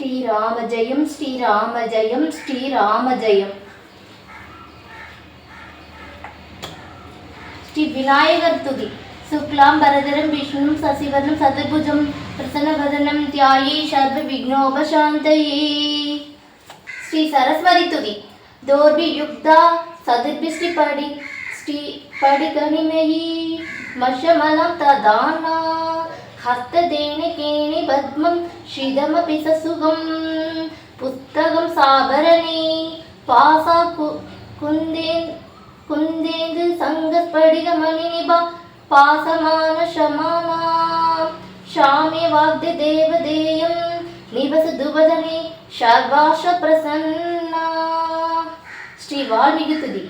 ஸ்ரீராம ஜெயம் ஸ்ரீராம ஜெயம் ஸ்ரீராம ஜெயம் ஸ்ரீ விநாயகர் துதி. சுக்லாம் பரதரம் விஷ்ணு சசிவரம் சதுர்புஜம் பிரசன்னவதனம் தியாயி சர்வ விக்னோபசாந்தயே ஸ்ரீ சரஸ்வதி துதி. தோர்பி யுக்தா சதுர்பி ஸ்ரீ படி ஸ்ரீ படி கனிமயி மஷமலம் ததானா ஹஸ்ததேன கேணி பத்மம் ஸ்ரீதமபி சசுகம் புஸ்தகம் சாபரணே பாசா கு குந்தேன் குந்தேந்து சங்கஸ்படிக மணிநிபா பாசமான சமானா ஷாமே வாக்தி தேவதேயம் நிவச துவதனே சர்வாஷ பிரசன்னா ஸ்ரீ வால்மீகி துதி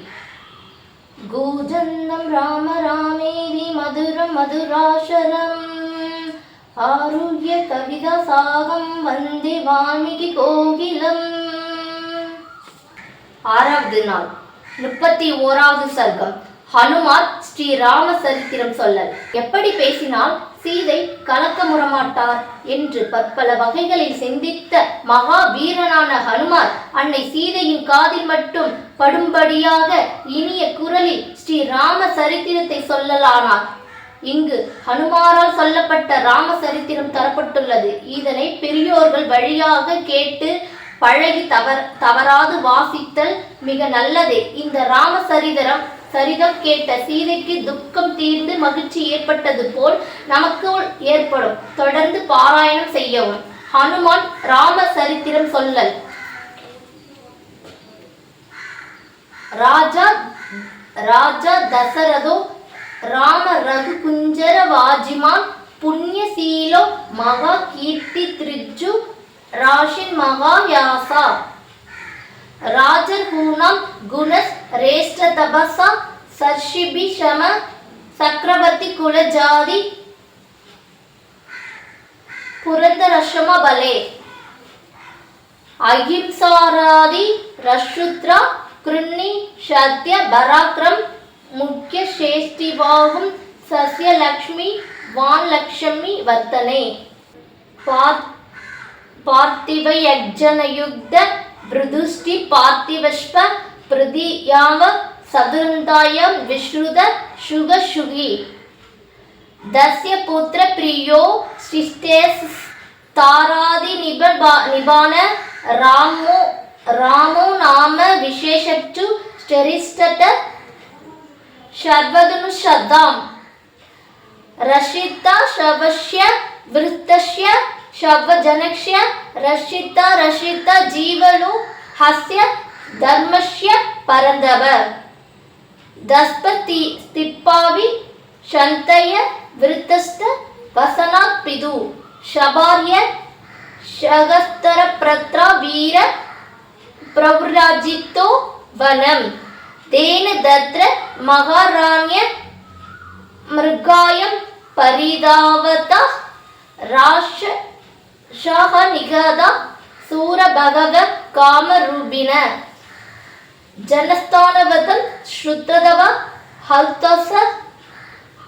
கூஜந்தம் ராம ராமேதி மதுரம் மதுராஷரம் ஆரோக்கிய கவிதா சாகம் வந்தே வால்மீகி கோகிலம். ஆறாவது நாள் முப்பத்தி ஓராவது சர்க்கம். ஹனுமான் ஸ்ரீ ராம சரித்திரம் சொல்லல். எப்படி பேசினால் சீதை கலக்கமுறமாட்டார் என்று பற்பல வகைகளில் சிந்தித்த மகா வீரனான ஹனுமார் அன்னை சீதையின் காதில் மட்டும் படும்படியாக இனிய குரலில் ஸ்ரீ ராம சரித்திரத்தை சொல்லலானார். இங்கு ஹனுமாரால் சொல்லப்பட்ட ராம சரித்திரம் தரப்பட்டுள்ளது. இதனை பெரியோர்கள் வழியாக கேட்டு பழகி தவற தவறாது வாசித்தல் மிக நல்லதே. இந்த ராமசரிதரம் சரிதம் கேட்ட சீதைக்கு துக்கம் தீர்ந்து மகிழ்ச்சி ஏற்பட்டது போல் நமக்கு ஏற்படும். தொடர்ந்து பாராயணம் செய்யவும். ஹனுமான் ராம சரித்திரம் சொல்லல். ராஜா ராஜா தசரதோ ராம ரகு குஞ்சர வாஜிமான் புண்ணியசீலோ மகா கீர்த்தி திரிஜு ராஷின் மகா யாசா ராஜர் ஹூனாம் குணஸ் ரேஷ்ட தபசா சர்ஷிபி சம சக்கரவர்த்தி குலஜாதி புரந்தரஷம பலே. அகிம்சாராதி ரஷுத்ரா கிருண்ணி சத்ய பராக்கிரம் முக்கிய சேஷ்டிவாகும் சசியலக்ஷ்மி வான்லக்ஷ்மி வர்த்தனே. பார்த்திவ யக்ஜனயுக்த பிருதுஷ்டி பார்த்திவஷ்ப பிருதியாவ சதுருந்தாய விஸ்ருத சுக சுகி தஸ்ய புத்திர பிரியோ சிஷ்டேஸ் தாராதி நிபா நிபான ராமோ ராமோ நாம விசேஷட்டு ஸ்டெரிஸ்டத ஷர்வதனு ஷதாம். ரஷிதா ஷவஷ்ய விருத்தஷ்ய ஷவஜனக்ஷ்ய ரஷிதா ரஷிதா ஜீவனு ஹஸ்ய தர்மஷ்ய பரந்தவர் தஸ்பதி ஸ்திப்பாவி ஷந்தய விருத்தஸ்த வசனாத் பிது ஷபாரிய ஷகஸ்தர பிரத்ரா வீர பிரபுராஜித்தோ வனம். तेन तत्र महाराण्य मृगायं परिधावता राश शाह निगदा सूरभगव कामरूपिण जनस्थानवतं श्रुतदव हल्तस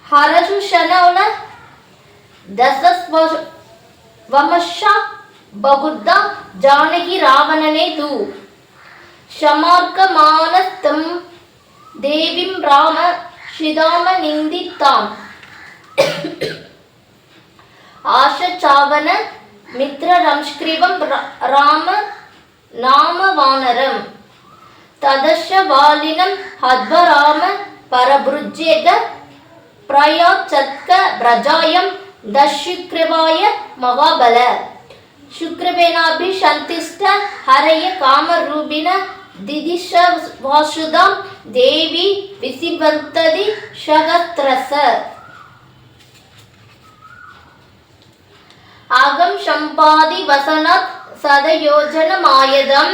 हरशुशनौन दशस्व வமஷ பகுர்தா ஜானகி ராவணனே தூ ஷமார்க்கமான தம் தேவிம் ராம ஸ்ரீதாம நிந்தித்தாம். ஆஷச்சாவன மித்ரரம்ஸ்கிரிவம் ராம நாமவானரம். ததஷவாலினம் ஹத்வராம பரபுஜேத பிரயோச்சத்க பிரஜாயம் தஷுக்ரிவாய மகாபல. शुक्रवेनाभिशन्तिष्ठ हरय कामरूपिण ದಿದಿಶ ವಾಸುದಂ ದೇವಿ ವಿಸಿಬಂತದಿ ಶಗತ್ರಸ ಅಗಂ ಶಂಪಾದಿ ವಸನತ್ ಸದಯೋಜನ ಮಾಯದಂ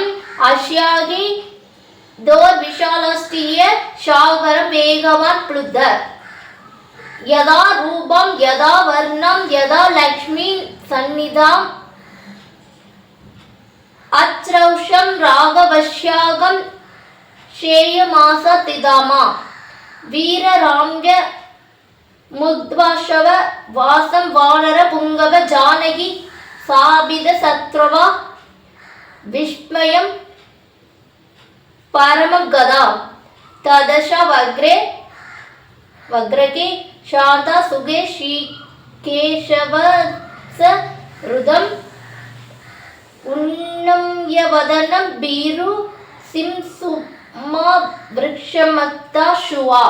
ಅಶ್ಯಾಗಿ ದೋರ್ ವಿಶಾಲಸ್ಟಿಯ ಶಾವರ ವೇಗವನ್ ಪ್ಲುದ ಯದಾ ರೂಪಂ ಯದಾ ವರ್ಣಂ ಯದಾ ಲಕ್ಷ್ಮೀ ಸನ್ನಿಧಾಂ அச்ரௌஷம் ராகவஷ்யாகம் ஷேயமாசதிதாமா வீரராம்ய முத்வாஷவ வாசம் வானர புங்கவ ஜானகி சாபித சத்ரவா விஸ்மயம் பரமகதா. ததஷ வக்ரே வக்ரகே சாந்தா சுகே ஸ்ரீ கேசவ ருதம் ಉನ್ನಂ ಯವದನಂ ಬೀರು ಸಿಂಸುಮ ವೃಕ್ಷಮತ್ತ ಶುವಾ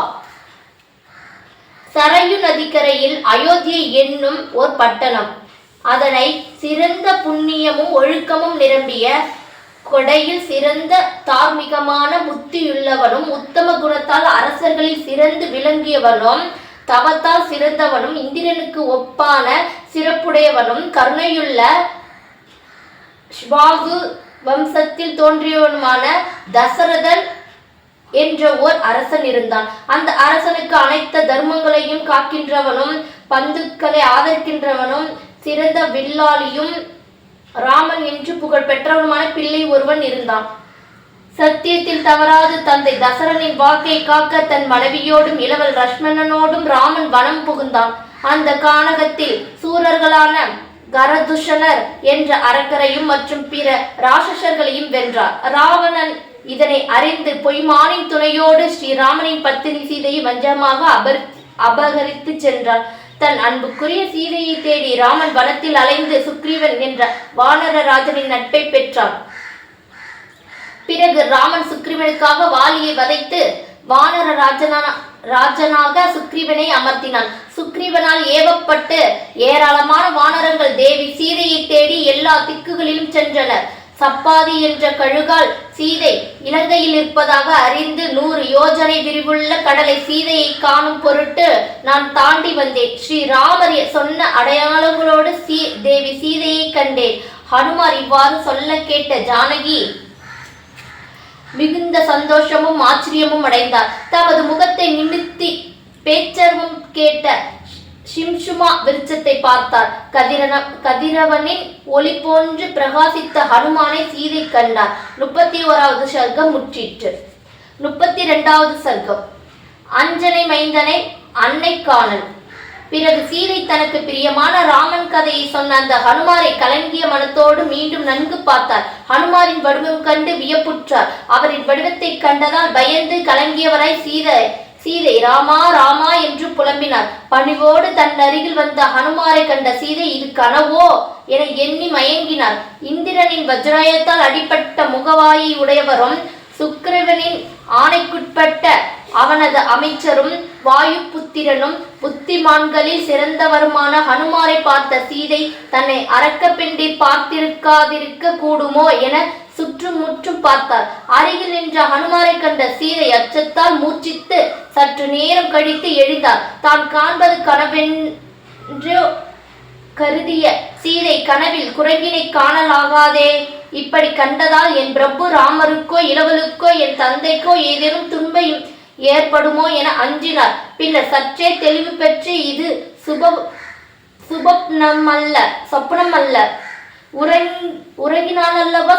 சரையு நதிக்கரையில் அயோத்தியை என்னும் ஒரு பட்டணம். அதனை சிறந்த புண்ணியமும் ஒழுக்கமும் நிரம்பிய கொடையில் சிறந்த தார்மீகமான புத்தியுள்ளவனும் உத்தம குணத்தால் அரசர்களில் சிறந்து விளங்கியவனும் தவத்தால் சிறந்தவனும் இந்திரனுக்கு ஒப்பான சிறப்புடையவனும் கருணையுள்ள ஷ்வாகு வம்சத்தில் தோன்றியவனுமான தசரதன் என்ற ஓர் அரசன் இருந்தான். அந்த அரசனுக்கு அனைத்து தர்மங்களையும் காக்கின்றவனும் பந்துக்களை ஆதரிக்கின்றவனும் சிறந்த வில்லாளியும் ராமன் என்று புகழ் பெற்றவனுமான பிள்ளை ஒருவன் இருந்தான். சத்தியத்தில் தவறாது தந்தை தசரனின் வாக்கை காக்க தன் மனைவியோடும் இளவல் லட்சுமணனோடும் ராமன் வனம் புகுந்தான். அந்த கானகத்தில் சூரர்களான கரதுஷனர் என்ற அரக்கரையும் மற்றும் பிற ராட்சசர்களையும் வென்றார். ராவணன் இதனை அறிந்து பொய்மானின் துணையோடு ஸ்ரீராமனின் பத்தினி சீதையை வஞ்சமாக அபர் அபகரித்து சென்றார் தன் அன்புக்குரிய சீதையை தேடி ராமன் வனத்தில் அலைந்து சுக்ரீவன் என்ற வானர ராஜனின் நட்பை பெற்றார் பிறகு ராமன் சுக்ரீவனுக்காக வாலியை வதைத்து வானர ராஜனா ராஜனாக சுக்ரீவனை அமர்த்தினான். சுக்ரீவனால் ஏவப்பட்டு ஏராளமான வானரங்கள் தேவி சீதையை தேடி எல்லா திக்குகளிலும் சென்றனர். சப்பாதி என்ற கழுகால் சீதை இலங்கையில் இருப்பதாக அறிந்து நூறு யோஜனை விரிவுள்ள கடலை சீதையை காணும் பொருட்டு நான் தாண்டி வந்தேன். ஸ்ரீராமர் சொன்ன அடையாளங்களோடு சீ தேவி சீதையை கண்டேன். ஹனுமார் இவ்வாறு சொல்ல கேட்ட ஜானகி மிகுந்த சந்தோஷமும் ஆச்சரியமும் அடைந்தார். தமது முகத்தை நிமித்தி பேச்சர்வம் கேட்ட ஷிம்ஷுமா விருட்சத்தை பார்த்தார். கதிரன கதிரவனின் ஒளி போன்று பிரகாசித்த ஹனுமானை சீதை கண்டார். முப்பத்தி ஓராவது சர்க்கம் முற்றிற்று. முப்பத்தி ரெண்டாவது சர்க்கம். அஞ்சனை மைந்தனை அன்னை காணல் பிறகு சீதை தனக்கு பிரியமான ராமன் கதையை சொன்ன அந்த ஹனுமாரை கலங்கிய மனத்தோடு மீண்டும் நன்கு பார்த்தார். ஹனுமாரின் வடிவம் கண்டு வியப்புற்றார். அவரின் வடிவத்தை கண்டதால் பயந்து கலங்கியவராய் சீதை சீதை ராமா ராமா என்று புலம்பினார். பணிவோடு தன் அருகில் வந்த ஹனுமாரை கண்ட சீதை இது கனவோ? என எண்ணி மயங்கினார். இந்திரனின் வஜ்ராயத்தால் அடிபட்ட முகவாயை உடையவரும் சுக்கிரவனின் ஆணைக்குட்பட்ட அவனது அமைச்சரும் வாயு புத்திரனும் புத்திமான்களில் சிறந்தவருமான ஹனுமாரை பார்த்த சீதை தன்னை அரக்க பார்த்திருக்காதிருக்க கூடுமோ என சுற்றும் முற்றும் பார்த்தார் அருகில் நின்ற ஹனுமாரை கண்ட சீதை அச்சத்தால் மூச்சித்து சற்று நேரம் கழித்து எழுந்தார் தான் காண்பது கனவென்று கருதிய சீதை கனவில் குரங்கினை காணலாகாதே இப்படி கண்டதால் என் பிரபு ராமருக்கோ இளவலுக்கோ என் தந்தைக்கோ ஏதேனும் துன்பம் ஏற்படுமோ என அஞ்சினார். பின்னர் சற்றே தெளிவு பெற்று இது சுப சுபப்னம் அல்ல சொப்னம் அல்ல உறங்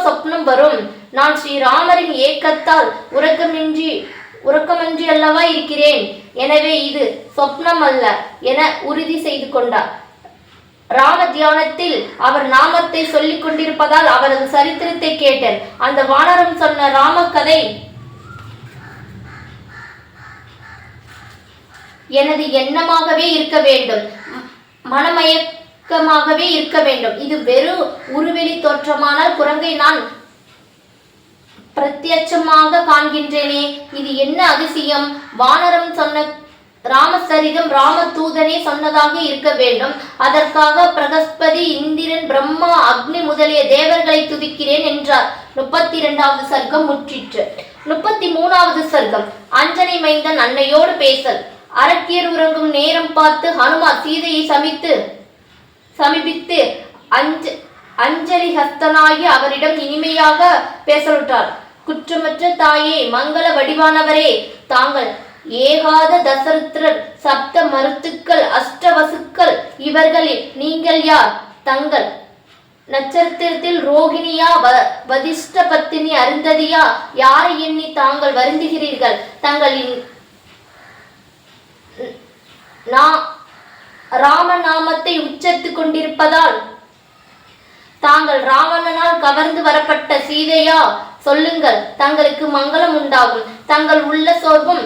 சொப்னம் வரும். நான் ஸ்ரீராமரின் ஏக்கத்தால் உறக்கமின்றி உறக்கமின்றி அல்லவா இருக்கிறேன். எனவே இது சொப்னம் அல்ல என உறுதி செய்து கொண்டார். ராம தியானத்தில் அவர் நாமத்தை சொல்லிக் கொண்டிருப்பதால் அவரது சரித்திரத்தை கேட்டேன். அந்த வானரம் சொன்ன ராம கதை எனது எண்ணமாகவே இருக்க வேண்டும். மனமயக்கமாகவே இருக்க வேண்டும். இது வெறும் உருவெளி தோற்றமானால் குரங்கை நான் பிரத்யட்சமாக காண்கின்றேனே. இது என்ன அதிசயம்? வானரம் சொன்ன ராமசரிதம் ராமதூதனே சொன்னதாக இருக்க வேண்டும். அதற்காக பிரகஸ்பதி இந்திரன் பிரம்மா அக்னி முதலிய தேவர்களை துதிக்கிறேன் என்றார். முப்பத்தி இரண்டாவது சர்க்கம் முற்றிற்று. முப்பத்தி மூணாவது சர்க்கம். அஞ்சனை மைந்தன் அன்னையோடு பேசல். அரக்கியர் உறங்கும் நேரம் பார்த்து ஹனுமா சீதையை சமித்து சமீபித்து அஞ்ச அஞ்சலி ஹஸ்தனாகி அவரிடம் இனிமையாக பேசலுற்றார். குற்றமற்ற தாயே மங்கள வடிவானவரே தாங்கள் ஏகாத தசரத்ரர் சப்த மருத்துக்கள் அஷ்டவசுக்கள் இவர்களில் நீங்கள் யார்? தங்கள் நட்சத்திரத்தில் ரோகிணியா வ- வதிஷ்ட பத்தினி அருந்ததியா? யாரை எண்ணி தாங்கள் வருந்துகிறீர்கள்? தங்களின் நா ராமநாமத்தை உச்சரித்துக் கொண்டிருப்பதால் தாங்கள் ராவணனால் கவர்ந்து வரப்பட்ட சீதையா? சொல்லுங்கள் தங்களுக்கு மங்களம் உண்டாகும். தங்கள் உள்ள சோர்வும்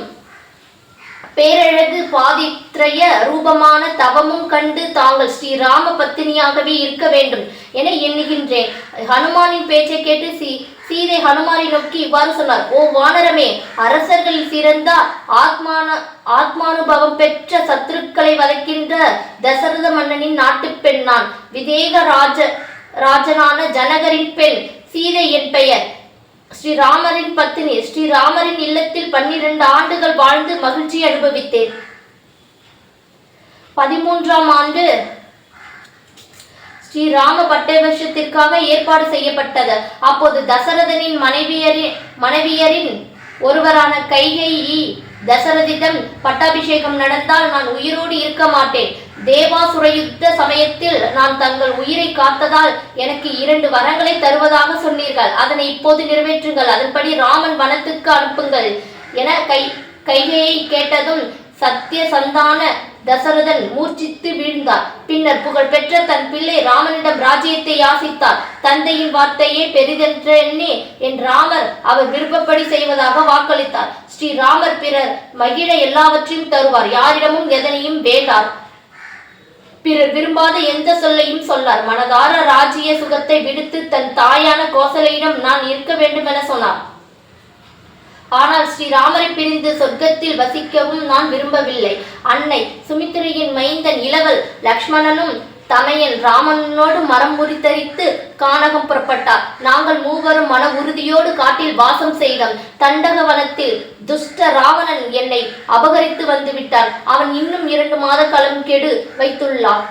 பேரழகு பாதித்ரய ரூபமான தவமும் கண்டு தாங்கள் ஸ்ரீராம பத்தினியாகவே இருக்க வேண்டும் என எண்ணுகின்றேன். ஹனுமானின் பேச்சை கேட்டு சீ சீதை ஹனுமானை நோக்கி இவ்வாறு சொன்னார். ஓ வானரமே அரசர்களில் சிறந்த ஆத்மான ஆத்மானுபவம் பெற்ற சத்துருக்களை வதைக்கின்ற தசரத மன்னனின் நாட்டுப் பெண் நான். விதேக ராஜ ராஜனான ஜனகரின் பெண். சீதை என் பெயர். ஸ்ரீராமரின் பத்தினி ஸ்ரீராமரின் இல்லத்தில் பன்னிரண்டு ஆண்டுகள் வாழ்ந்து மகிழ்ச்சி அனுபவித்தேன். பதிமூன்றாம் ஆண்டு ஸ்ரீராம பட்டாபிஷத்திற்காக ஏற்பாடு செய்யப்பட்டது. அப்போது தசரதனின் மனைவியரின் மனைவியரின் ஒருவரான கைகேயி தசரதிடம் பட்டாபிஷேகம் நடந்தால் நான் உயிரோடு இருக்க மாட்டேன். தேவாசுரயுத்த சமயத்தில் நான் தங்கள் உயிரை காத்ததால் எனக்கு இரண்டு வரங்களை தருவதாக சொன்னேன். சொன்னீர்கள் அதனை இப்போது நிறைவேற்றுங்கள். அதன்படி ராமன் வனத்துக்கு அனுப்புங்கள் என கை கைகையை கேட்டதும் சத்திய சந்தான தசரதன் மூர்ச்சித்து வீழ்ந்தார். பின்னர் புகழ்பெற்ற தன் பிள்ளை ராமனிடம் ராஜ்யத்தை யாசித்தார். தந்தையின் வார்த்தையே பெரிதென்று எண்ணி என் ராமர் அவர் விருப்பப்படி செய்வதாக வாக்களித்தார். ஸ்ரீ ராமர் பிறர் மகிழ எல்லாவற்றையும் தருவார். யாரிடமும் எதனையும் வேண்டார். பிறர் விரும்பாத எந்த சொல்லையும் சொன்னார் மனதார ராஜ்ய சுகத்தை விடுத்து தன் தாயான கோசலையிடம் நான் இருக்க வேண்டும் என சொன்னார். ஆனால் ஸ்ரீராமரை பிரிந்து சொர்க்கத்தில் வசிக்கவும் நான் விரும்பவில்லை. அன்னை சுமித்திரையின் மைந்தன் இளவல் லக்ஷ்மணனும் தமையன் ராமனோடு மரம் முறித்தரித்து கானகம் புறப்பட்டார். நாங்கள் மூவரும் மன உறுதியோடு காட்டில் வாசம் செய்தோம். தண்டக வனத்தில் துஷ்ட ராவணன் என்னை அபகரித்து வந்து விட்டான் அவன் இன்னும் இரண்டு மாத காலம் கெடு வைத்துள்ளான்.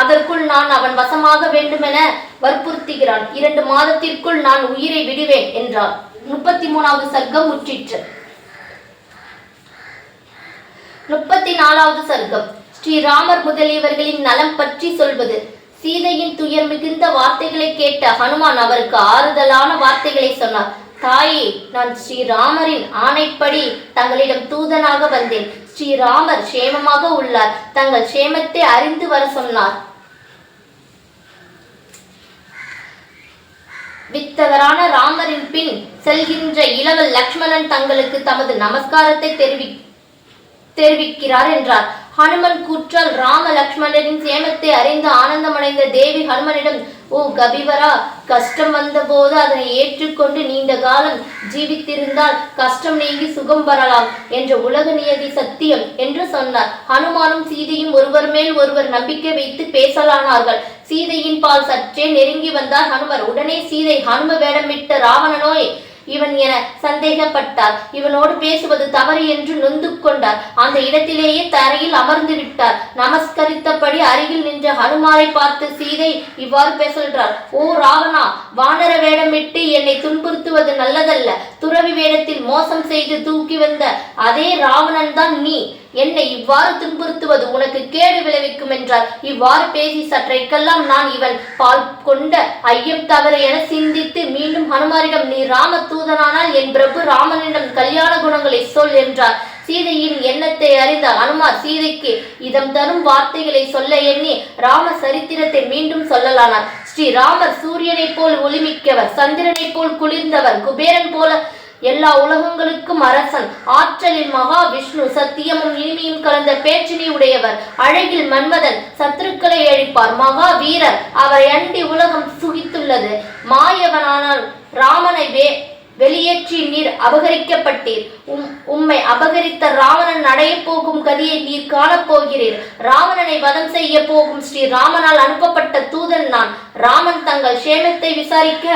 அதற்குள் நான் அவன் வசமாக வேண்டுமென வற்புறுத்துகிறான். இரண்டு மாதத்திற்குள் நான் உயிரை விடுவேன் என்றார். முப்பத்தி மூணாவது சர்க்கம் முற்றிற்று. முப்பத்தி நாலாவது சர்க்கம். ஸ்ரீராமர் முதலியவர்களின் நலம் பற்றி சொல்வது. சீதையின் துயர் மிகுந்த வார்த்தைகளை கேட்ட ஹனுமான் அவருக்கு ஆறுதலான வார்த்தைகளை சொன்னார். தாயே நான் ஸ்ரீராமரின் ஆணைப்படி தங்களிடம் தூதனாக வந்தேன். ஸ்ரீராமர் சேமமாக உள்ளார். தங்கள் சேமத்தை அறிந்து வர சொன்னார். வித்தவரான ராமரின் பின் செல்கின்ற இளவல் லக்ஷ்மணன் தங்களுக்கு தமது நமஸ்காரத்தை தெரிவி தெரிவிக்கிறார் என்றார். ஹனுமன் கூற்றால் ராம லக்ஷ்மணரின் சேமத்தை அறிந்து ஆனந்தமடைந்த தேவி ஹனுமனிடம் ஓ கபிவரா கஷ்டம் வந்தபோது அதனை ஏற்றுக்கொண்டு நீண்ட காலம் ஜீவித்திருந்தால் கஷ்டம் நீங்கி சுகம் வரலாம் என்ற உலக நியதி சத்தியம் என்று சொன்னார். ஹனுமானும் சீதையும் ஒருவர் மேல் ஒருவர் நம்பிக்கை வைத்து பேசலானார்கள். சீதையின் பால் சற்றே நெருங்கி வந்தார் ஹனுமர். உடனே சீதை ஹனும வேடமிட்ட ராவணனோய் இவன் என சந்தேகப்பட்டார் இவனோடு பேசுவது தவறு என்று நொந்து கொண்டார் அந்த இடத்திலேயே தரையில் அமர்ந்து விட்டார் நமஸ்கரித்தபடி அருகில் நின்ற ஹனுமாரை பார்த்து சீதை இவ்வாறு பேசுகிறார் ஓ ராவணா வானர வேடமிட்டு என்னை துன்புறுத்துவது நல்லதல்ல. துறவி வேடத்தில் மோசம் செய்து தூக்கி வந்த அதே ராவணன் தான் நீ. என்னை இவ்வாறு துன்புறுத்துவது உனக்கு கேடு விளைவிக்கும் என்றார். இவ்வாறு பேசி சற்றைக்கெல்லாம் நான் இவன் பால் கொண்ட ஐயம் தவறு என சிந்தித்து மீண்டும் ஹனுமாரிடம் நீ ராம தூதனானால் என் பிரபு ராமனிடம் கல்யாண குணங்களை சொல் என்றார். சீதையின் எண்ணத்தை அறிந்த அனுமார் சீதைக்கு இதம் தரும் வார்த்தைகளை சொல்ல எண்ணி ராம சரித்திரத்தை மீண்டும் சொல்லலானார். ஸ்ரீ ராமர் சூரியனைப் போல் ஒளிமிக்கவர் சந்திரனைப் போல் குளிர்ந்தவர் குபேரன் போல எல்லா உலகங்களுக்கும் அரசன் ஆற்றலில் மகா விஷ்ணு சத்தியமும் இனிமையும் கலந்த பேச்சினை உடையவர் அழகில் மன்மதன் சத்துருக்களை அழிப்பார் மகா வீரர் அவரை அண்டி உலகம் சுகித்துள்ளது. மாயவனானால் ராமனை வே வெளியேற்றி நீர் அபகரிக்கப்பட்டீர். உம் உம்மை அபகரித்த ராவணன் அடையப் போகும் கதியை நீர் காணப் போகிறீர். ராவணனை வதம் செய்ய போகும் ஸ்ரீ ராமனால் அனுப்பப்பட்ட தூதன் நான். ராமன் தங்கள் சேமத்தை விசாரிக்க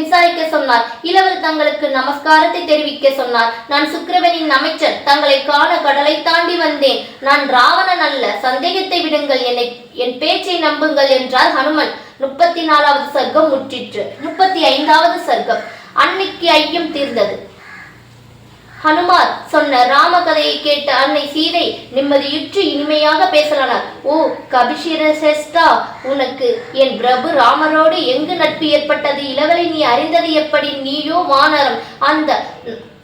விசாரிக்க சொன்னார். இளவல் தங்களுக்கு நமஸ்காரத்தை தெரிவிக்க சொன்னார். நான் சுக்கிரவனின் அமைச்சர். தங்களை காண கடலை தாண்டி வந்தேன். நான் ராவணன் அல்ல. சந்தேகத்தை விடுங்கள். என்னை என் பேச்சை நம்புங்கள் என்றார் ஹனுமன். முப்பத்தி நாலாவது சர்க்கம் முற்றிற்று. முப்பத்தி ஐந்தாவது சர்க்கம். அன்னைக்கு ஐயம் தீர்ந்தது. ஹனுமார் சொன்ன ராம கதையை கேட்ட அன்னை சீதை நிம்மதியுற்று இனிமையாக பேசலானார். ஓ கபிஷிரசேஷ்டா உனக்கு என் பிரபு ராமரோடு எங்கு நட்பு ஏற்பட்டது? இளவலை நீ அறிந்தது எப்படி? நீயோ வானரம். அந்த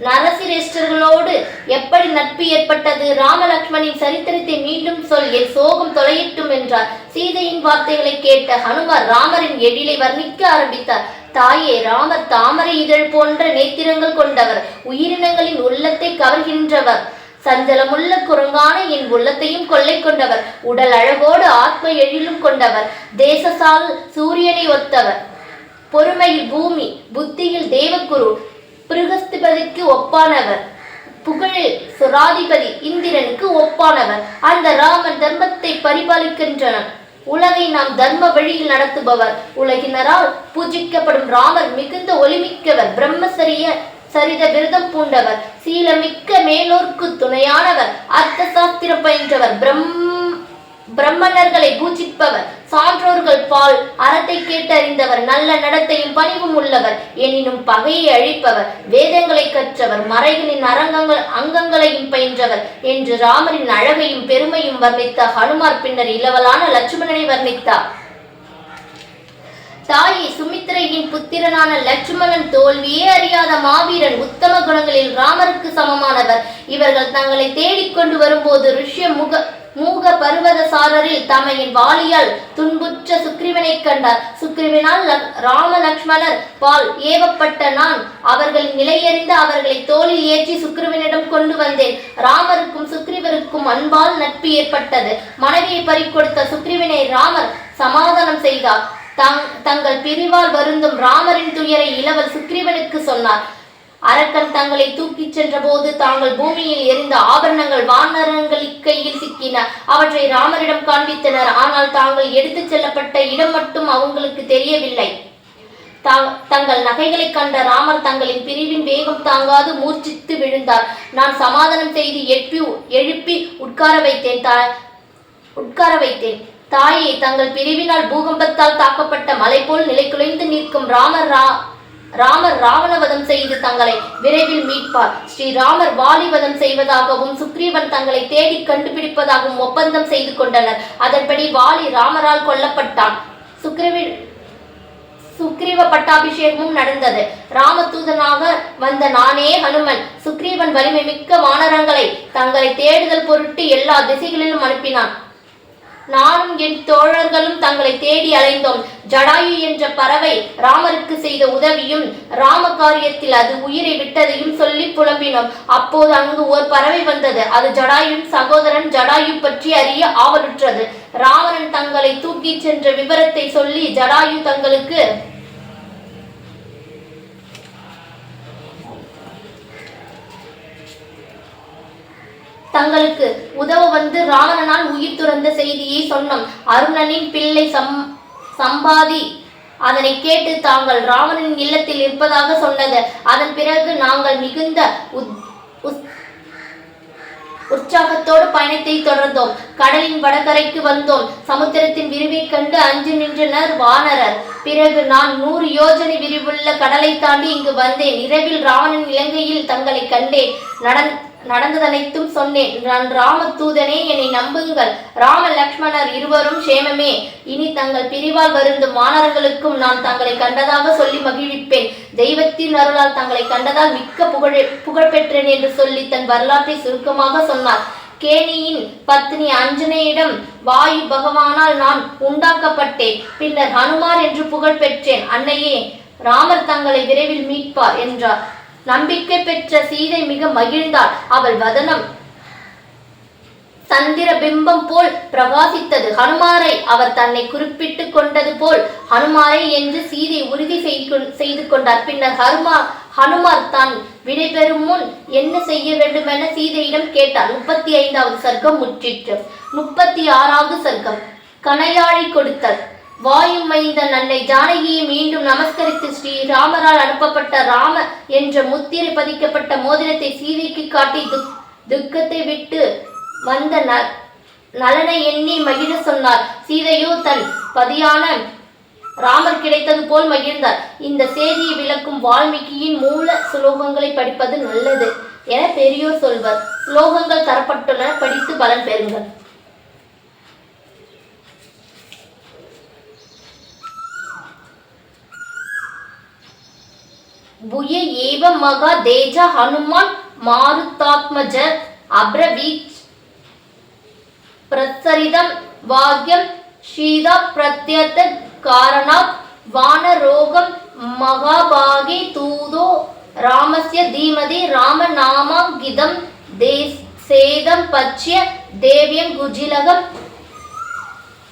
நரசிரேஷ்டர்களோடு எப்படி நட்பு ஏற்பட்டது? ராமலக்ஷ்மணின் சரித்திரத்தை மீண்டும் சொல். என் சோகம் தொலையிட்டும் என்றார். சீதையின் வார்த்தைகளை கேட்ட ஹனுமார் ராமரின் எழிலை வர்ணிக்க ஆரம்பித்தார். தாயே ராம தாமரை இதழ் போன்ற நேத்திரங்கள் கொண்டவர். உயிரினங்களின் உள்ளத்தை கவர்கின்றவர். சஞ்சலமுள்ள குரங்கான என் உள்ளத்தையும் கொள்ளை கொண்டவர். உடல் அழகோடு ஆத்ம எழிலும் கொண்டவர். தேசசால் சூரியனை ஒத்தவர். பொறுமையில் பூமி புத்தியில் தேவகுரு பிருகஸ்திபதிக்கு ஒப்பானவர். புகழில் சுராதிபதி இந்திரனுக்கு ஒப்பானவர். அந்த ராமன் தர்மத்தை பரிபாலிக்கின்றனர். உலகை நாம் தர்ம வழியில் நடத்துபவர். உலகினரால் பூஜிக்கப்படும் ராமர் மிகுந்த ஒளிமிக்கவர். பிரம்மசரிய சரித விரதம் பூண்டவர். சீலமிக்க மேலோர்க்கு துணையானவர். அர்த்த சாஸ்திரம் பயின்றவர். பிரம் பிரம்மணர்களை பூஜிப்பவர். சான்றோர் பால் அறத்தை கேட்டறிந்தவர் நல்ல நடத்தையும் பணிவும் உள்ளவர். எனினும் பகையை அழிப்பவர் வேதங்களை கற்றவர் மறைகளின் அரங்கங்கள் அங்கங்களையும் பயின்றவர் என்று ராமரின் அழகையும் பெருமையும் வர்ணித்த ஹனுமார் பின்னர் இளவலான லட்சுமணனை வர்ணித்தார். தாயை சுமித்திரையின் புத்திரனான லட்சுமணன் தோல்வியே அறியாத மாவீரன் உத்தம குணங்களில் ராமருக்கு சமமானவர். இவர்கள் தங்களை தேடிக்கொண்டு வரும்போது ருஷ்ய முக மூக பர்வத சாரரில் தமையின் வாளியால் துன்புற்ற சுக்ரீவனை கண்டார். சுக்ரீவனால் ராம லக்ஷ்மணர் பால் ஏவப்பட்ட நான் அவர்களின் நிலையறிந்து அவர்களை தோளில் ஏற்றி சுக்ரீவனிடம் கொண்டு வந்தேன். ராமருக்கும் சுக்ரீவருக்கும் அன்பால் நட்பு ஏற்பட்டது. மனைவியை பறிக்கொடுத்த சுக்ரீவனை ராமர் சமாதானம் செய்தார். தங் தங்கள் பிரிவால் வருந்தும் ராமரின் துயரை இளவல் சுக்ரீவனுக்கு சொன்னார். அரக்கன் தங்களை தூக்கிச் சென்றபோது தாங்கள் பூமியில் எரிந்த ஆபரணங்கள் வானரங்களிக்கையில் சிக்கின. அவற்றை ராமரிடம் காண்பித்தனர். ஆனால் தாங்கள் எடுத்துச் செல்லப்பட்ட இடம் மட்டும் அவங்களுக்கு தெரியவில்லை. தா- தங்கள் நகைகளை கண்ட ராமர் தங்களின் பிரிவின் வேகம் தாங்காது மூர்ச்சித்து விழுந்தார். நான் சமாதானம் செய்து எழுப்பி எழுப்பி உட்கார வைத்தேன். தா உட்கார வைத்தேன். தாயை தங்கள் பிரிவினால் பூகம்பத்தால் தாக்கப்பட்ட மலை போல் நிலைகுலைந்து நிற்கும் ராமர் ரா ராமர் ராவணவதம் செய்து தங்களை விரைவில் மீட்பார். ஸ்ரீராமர் வாலிவதம் செய்வதாகவும் சுக்ரீவன் தங்களை தேடி கண்டுபிடிப்பதாகவும் ஒப்பந்தம் செய்து கொண்டனர். அதன்படி வாலி ராமரால் கொல்லப்பட்டான். சுக்ரீவன் சுக்ரீவ பட்டாபிஷேகமும் நடந்தது. ராமதூதனாக வந்த நானே ஹனுமன் சுக்ரீவன் வலிமை மிக்க வானரங்களை தங்களை தேடுதல் பொருட்டு எல்லா திசைகளிலும் அனுப்பினான். நானும் என் தோழர்களும் தங்களை தேடி அலைந்தோம். ஜடாயு என்ற பறவை ராமருக்கு செய்த உதவியும் ராம காரியத்தில் அது உயிரை விட்டதையும் சொல்லி புலம்பினோம். அப்போது அங்கு ஒரு பறவை வந்தது. அது ஜடாயுவின் சகோதரன் ஜடாயு பற்றி அறிய ஆவலுற்றது. ராவணன் தங்களை தூக்கிச் சென்ற விவரத்தை சொல்லி ஜடாயு தங்களுக்கு தங்களுக்கு உதவ வந்து ராவணனால் உயிர் துறந்த செய்தியை சொன்னோம். அருணனின் பிள்ளை சம் சம்பாதி. அதனை கேட்டு தாங்கள் ராவணன் இல்லத்தில் இருப்பதாக சொன்னது. அதன் பிறகு நாங்கள் மிகுந்த உத்- உத்- உற்சாகத்தோடு பயணத்தை தொடர்ந்தோம். கடலின் வடகரைக்கு வந்தோம். சமுத்திரத்தின் விரிவைக் கண்டு அஞ்சு நின்றனர் வானரர். பிறகு நான் நூறு யோஜனை விரிவுள்ள கடலை தாண்டி இங்கு வந்தேன். இரவில் ராவணன் இலங்கையில் தங்களை கண்டேன். நடன் நடந்ததனைத்தும் சொன்னேன். நான் ராமதூதனே என்னை நம்புங்கள். ராம லக்ஷ்மணர் இருவரும் சேமமே இனி தங்கள் பிரிவால் வருந்தும் மாணவர்களுக்கும் நான் தங்களை கண்டதாக சொல்லி மகிழ்விப்பேன். தெய்வத்தின் அருளால் தங்களை கண்டதால் மிக்க புகழ் புகழ் பெற்றேன் என்று சொல்லி தன் வரலாற்றை சுருக்கமாக சொன்னார். கேணியின் பத்னி அஞ்சனையிடம் வாயு பகவானால் நான் உண்டாக்கப்பட்டேன். பின்னர் ஹனுமார் என்று புகழ் பெற்றேன் அன்னையே ராமர் தங்களை விரைவில் மீட்பார் என்றார். நம்பிக்கை பெற்ற சீதை மிக மகிழ்ந்தாள். அவள் வதனம் சந்திர பிம்பம் போல் பிரகாசித்தது. ஹனுமாரை அவர் தன்னை குறிப்பிட்டு கொண்டது போல் ஹனுமாரை என்று சீதை உறுதி செய்து- செய்து கொண்டார். பின்னர் ஹனுமா ஹனுமார் தான் விடைபெறும் முன் என்ன செய்ய வேண்டுமென சீதையிடம் கேட்டார். முப்பத்தி ஐந்தாவது சர்க்கம் முற்றிற்று. முப்பத்தி ஆறாவது சர்க்கம் கனையாழி கொடுத்தல். வாயு மைந்த நன்னை ஜானகியை மீண்டும் நமஸ்கரித்து ஸ்ரீ ராமரால் அனுப்பப்பட்ட ராம என்ற முத்திரை பதிக்கப்பட்ட மோதிரத்தை சீதைக்கு காட்டி துக் துக்கத்தை விட்டு வந்த ந- நலனை எண்ணி மகிழ சொன்னார். சீதையோ தன் பதியான ராமர் கிடைத்தது போல் மகிழ்ந்தார். இந்த செய்தியை விளக்கும் வால்மீகியின் மூல சுலோகங்களை படிப்பது நல்லது என பெரியோர் சொல்வர். ஸ்லோகங்கள் தரப்பட்டுள்ளன படித்து பலன் பெறுங்கள். భూయ ఏవ మగ దేజ హనుమాన్ మారుతాత్మజ అబ్రవీచ్ ప్రసరితం వాక్యం శ్రీదా ప్రత్యత కారణా వానరోగం మహాభాగే తూదో రామస్య ధీమది రామనామాంకితం దే சேதம் பச்சிய தேவியம் குஜிலகம்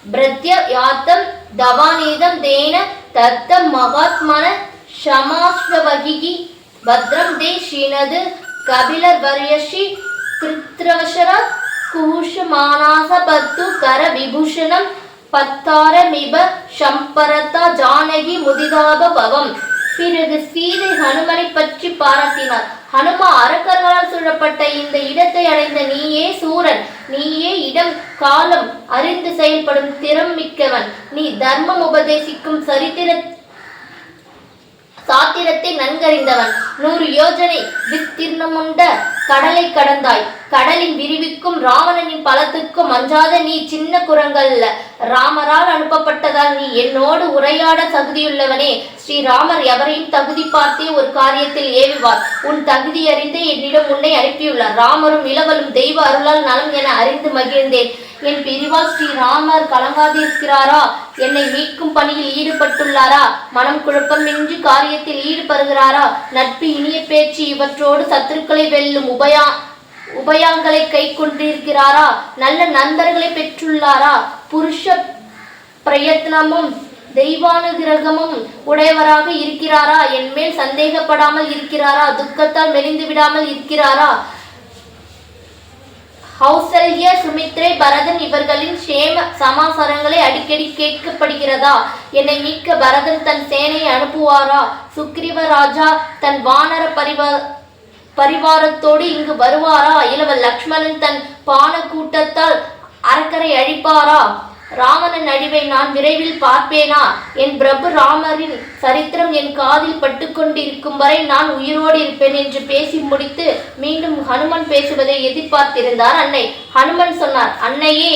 பிரத்யாத்தம் தவானீதம் தேன தத்தம் மகாத்மன ஷமாஸ்வகிகி பத்ரம் தே ஸ்ரீனது கபிலர் வரியஷி கிருத்ரவசர கூஷமானாசபத்து கர விபூஷணம் பத்தாரமிப சம்பரதா ஜானகி முதிதாப பவம் பிறகு சீதை ஹனுமனை பற்றி பாராட்டினார். ஹனுமா அரக்கர்களால் சூழப்பட்ட இந்த இடத்தை அடைந்த நீயே சூரன். நீயே இடம் காலம் அறிந்து செயல்படும் திறம் மிக்கவன் நீ தர்மம் உபதேசிக்கும் சரித்திர சாத்திரத்தை நன்கறிந்தவன். நூறு யோஜனை விஸ்தீர்ணமுண்ட கடலை கடந்தாய். கடலின் விரிவுக்கும் ராவணனின் பலத்துக்கும் அஞ்சாத நீ சின்ன குரங்கல்ல ராமரால் அனுப்பப்பட்டதால் நீ என்னோடு உரையாட தகுதியுள்ளவனே. ஸ்ரீராமர் எவரையும் தகுதி பார்த்தே ஒரு காரியத்தில் ஏவுவார். உன் தகுதி அறிந்தே என்னிடம் உன்னை அனுப்பியுள்ளார். ராமரும் இளவலும் தெய்வ அருளால் நலம் என அறிந்து மகிழ்ந்தேன். என் பிரிவால் ஸ்ரீராமர் கலங்காதிருக்கிறாரா? என்னை மீட்கும் பணியில் ஈடுபட்டுள்ளாரா? மனம் குழப்பமின்றி காரியத்தில் ஈடுபடுகிறாரா? நட்பு இனிய பேச்சு இவற்றோடு சத்துருக்களை வெல்லும் உபயா உபயாங்களை கை கொண்டிருக்கிறாரா நல்ல நண்பர்களை பெற்றுள்ளாரா? புருஷ பிரயத்னமும் தெய்வானுகிரகமும் உடையவராக இருக்கிறாரா? என் மேல் சந்தேகப்படாமல் இருக்கிறாரா? துக்கத்தால் மெலிந்து விடாமல் இருக்கிறாரா? ஹௌசல்ய சுமித்ரை பரதன் இவர்களின் சேம சமாசாரங்களை அடிக்கடி கேட்கப்படுகிறதா? என்னை மீட்க பரதன் தன் சேனையை அனுப்புவாரா? சுக்ரீவ ராஜா தன் வானர பரிவ பரிவாரத்தோடு இங்கு வருவாரா? இளவல் லக்ஷ்மணன் தன் பான கூட்டத்தால் அரக்கரை அழிப்பாரா? ராவணன் அழிவை நான் விரைவில் பார்ப்பேனா? என் பிரபு ராமரின் சரித்திரம் என் காதில் பட்டுக்கொண்டிருக்கும் வரை நான் உயிரோடு இருப்பேன் என்று பேசி முடித்து மீண்டும் ஹனுமன் பேசுவதை எதிர்பார்த்திருந்தார் அன்னை. ஹனுமன் சொன்னார் அன்னையே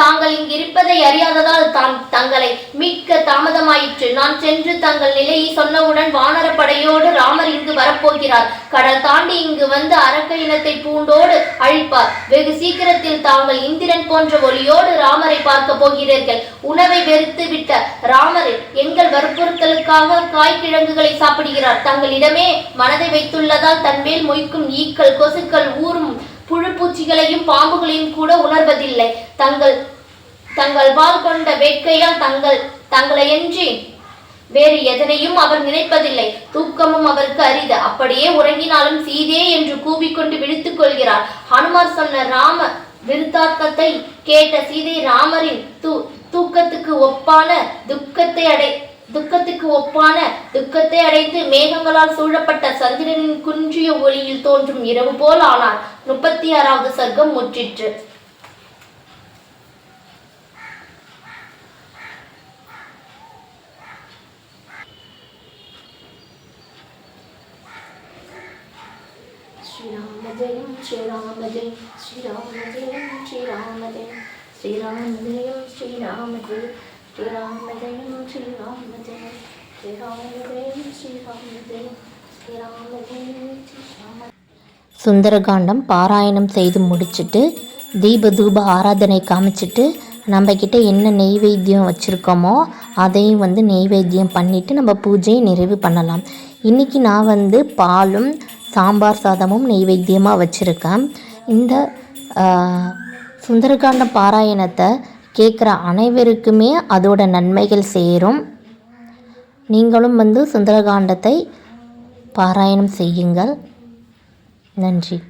தாங்கள் இங்கு இருப்பதை அறியாததால் தான் தங்களை மீட்க தாமதமாயிற்று. நான் சென்று தங்கள் நிலையை சொன்னவுடன் வானரப்படையோடு ராமர் இங்கு வரப்போகிறார். கடல் தாண்டி இங்கு வந்து அரக்க இனத்தை பூண்டோடு அழிப்பார். வெகு சீக்கிரத்தில் தாங்கள் இந்திரன் போன்ற ஒளியோடு ராமரை பார்க்க போகிறீர்கள். உணவை வெறுத்து விட்ட ராமர் எங்கள் வற்புறுத்தலுக்காக காய்கிழங்குகளை சாப்பிடுகிறார். தங்களிடமே மனதை வைத்துள்ளதால் தன்மேல் மொய்க்கும் ஈக்கள் கொசுக்கள் ஊறும் புழு பூச்சிகளையும் பாம்புகளையும் கூட உணர்வதில்லை. தங்கள் தங்கள் பால் கொண்ட வேட்கையால் தங்கள் தங்களையன்றி வேறு எதனையும் அவர் நினைப்பதில்லை. தூக்கமும் அவருக்கு அரிது. அப்படியே உறங்கினாலும் சீதே என்று கூவிக்கொண்டு விழித்துக் கொள்கிறார் ஹனுமார் சொன்ன ராம விருத்தாத்தத்தை கேட்ட சீதை ராமரின் தூ தூக்கத்துக்கு ஒப்பான துக்கத்தை அடை துக்கத்துக்கு ஒப்பான துக்கத்தை அடைந்து மேகங்களால் சூழப்பட்ட சந்திரனின் குன்றிய ஒளியில் தோன்றும் இரவு போல் ஆனார். முப்பத்தி ஆறாவது சர்க்கம் முற்றிற்று. ஸ்ரீராம ஜெயம் ஸ்ரீராம ஜெயம் ஸ்ரீராம ஜெயம் ஸ்ரீராம ஜெயம் ஸ்ரீராம ஜெயம் ஸ்ரீராம ஜெயம் ஸ்ரீராம ஜெயம் ஸ்ரீராம ஜெயம் ஸ்ரீராம ஸ்ரீராம சுந்தரகாண்டம் பாராயணம் செய்து முடிச்சுட்டு தீப தூப ஆராதனை காமிச்சிட்டு நம்மக்கிட்ட என்ன நெய்வேத்தியம் வச்சுருக்கோமோ அதையும் வந்து நெய்வேத்தியம் பண்ணிவிட்டு நம்ம பூஜையை நிறைவு பண்ணலாம். இன்றைக்கி நான் வந்து பாலும் சாம்பார் சாதமும் நெய்வேத்தியமாக வச்சுருக்கேன். இந்த சுந்தரகாண்டம் பாராயணத்தை கேட்குற அனைவருக்குமே அதோட நன்மைகள் சேரும். நீங்களும் வந்து சுந்தரகாண்டத்தை பாராயணம் செய்யுங்கள். நன்றி.